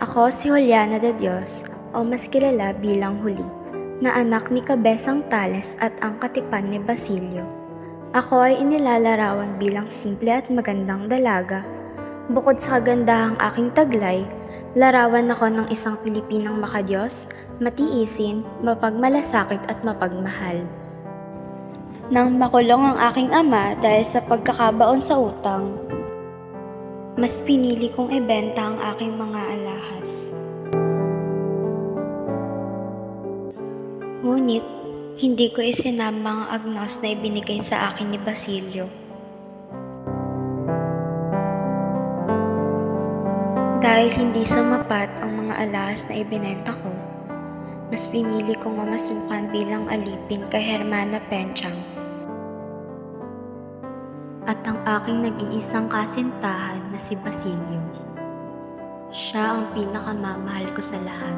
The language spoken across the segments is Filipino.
Ako si Juliana de Dios o mas kilala bilang Huli, na anak ni Kabesang Tales at ang katipan ni Basilio. Ako ay inilalarawan bilang simple at magandang dalaga. Bukod sa kagandahang aking taglay, larawan ako ng isang Pilipinang makadiyos, matiisin, mapagmalasakit at mapagmahal. Nang makulong ang aking ama dahil sa pagkakabaon sa utang, mas pinili kong ibenta ang aking mga alahas. Ngunit, hindi ko isinama ang agnos na ibinigay sa akin ni Basilio. Dahil hindi sumapat ang mga alahas na ibinenta ko, mas pinili kong mamasukan bilang alipin kay Hermana Penchang. At ang aking nag-iisang kasintahan na si Basilio. Siya ang pinakamamahal ko sa lahat.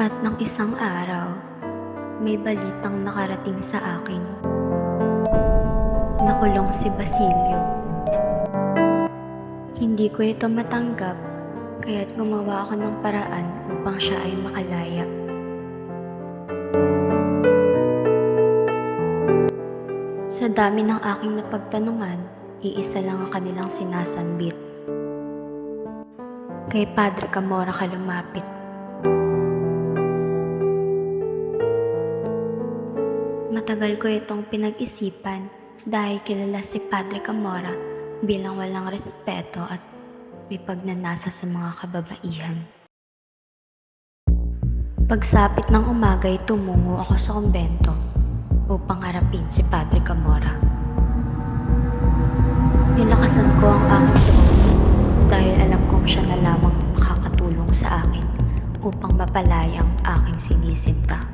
At ng isang araw, may balitang nakarating sa akin. Nakulong si Basilio. Hindi ko ito matanggap, kaya't gumawa ako ng paraan upang siya ay makalaya. Sa dami ng aking napagtanungan, iisa lang ang kanilang sinasambit. Kay Padre Camora ka lumapit. Matagal ko itong pinag-isipan dahil kilala si Padre Camora bilang walang respeto at may pagnanasa sa mga kababaihan. Pagsapit ng umaga ay tumungo ako sa kumbento upang harapin si Padre Camora. Nilakasan ko ang aking loob dahil alam kong siya na lamang makakatulong sa akin upang mapalaya ang aking sinisinta.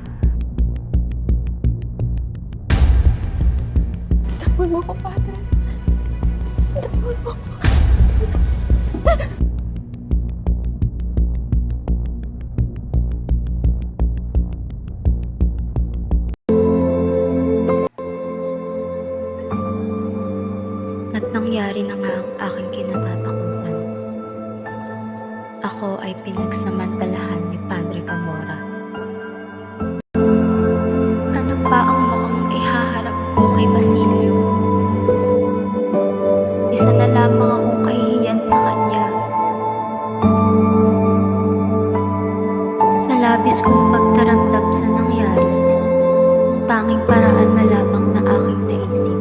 Tapon mo ko, Padre. Tapon mo ko. At nangyari na nga ang aking kinatatakutan. Ako ay pinagsamantalahan ni Padre Camora. Sa labis kong pagtaramdam sa nangyari, tanging paraan na lamang na aking naisip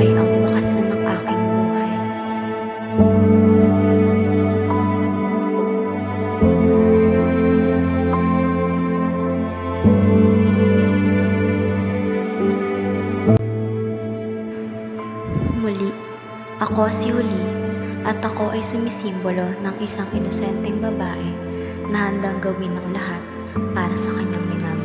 ay ang wakasan ng aking buhay. Muli, ako si Huli at ako ay sumisimbolo ng isang inosenteng babae na handang gawin ng lahat para sa kanyang minamahal.